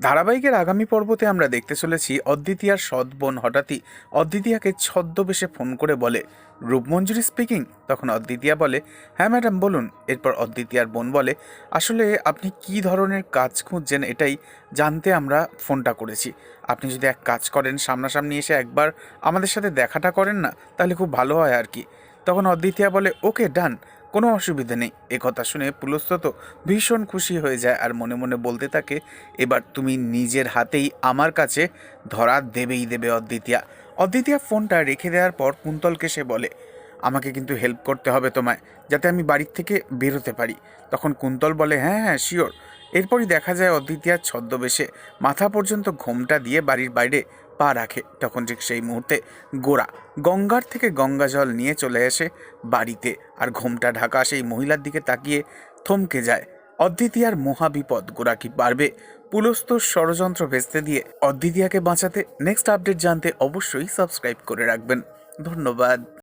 ধারাবাহিকের আগামী পর্বতে আমরা দেখতে চলেছি অদ্বিতীয়ার সৎ বোন হঠাৎই অদ্বিতীয়াকে ছদ্মবেশে ফোন করে বলে, রূপমঞ্জুরি স্পিকিং তখন অদ্বিতীয়া বলে হ্যাঁ ম্যাডাম বলুন। এরপর অদ্বিতীয়ার বোন বলে, আসলে আপনি কী ধরনের কাজ খুঁজছেন এটাই জানতে আমরা ফোনটা করেছি। আপনি যদি এক কাজ করেন, সামনাসামনি এসে একবার আমাদের সাথে দেখাটা করেন না, তাহলে খুব ভালো হয় আর কি। তখন অদ্বিতীয়া বলে, ওকে, ডান। কোনো অসুবিধা নেই। এ কথা শুনে পুলস্তত ভীষণ খুশি হয়ে যায় আর মনে মনে বলতে থাকে, এবার তুমি নিজের হাতেই আমার কাছে ধরা দেবেই দেবে অদ্বিতীয়া। অদ্বিতীয়া ফোনটা রেখে দেওয়ার পর কুন্তলকে সে বলে, আমাকে কিন্তু হেল্প করতে হবে তোমায়, যাতে আমি বাড়ির থেকে বেরোতে পারি। তখন কুন্তল বলে হ্যাঁ হ্যাঁ শিওর এরপরই দেখা যায় অদ্বিতীয়ার ছদ্মবেশে মাথা পর্যন্ত ঘোমটা দিয়ে বাড়ির বাইরে পা রাখে। তখন ঠিক সেই মুহূর্তে গোরা গঙ্গার থেকে গঙ্গা জল নিয়ে চলে আসে বাড়িতে আর ঘোমটা ঢাকা সেই মহিলার দিকে তাকিয়ে থমকে যায়। অদ্বিতীয়ার মহাবিপদ গোরা কি পারবে? পুলস্তর ষড়যন্ত্র ভেস্তে দিয়ে অদ্বিতীয়াকে বাঁচাতে নেক্সট আপডেট জানতে অবশ্যই সাবস্ক্রাইব করে রাখবেন। ধন্যবাদ।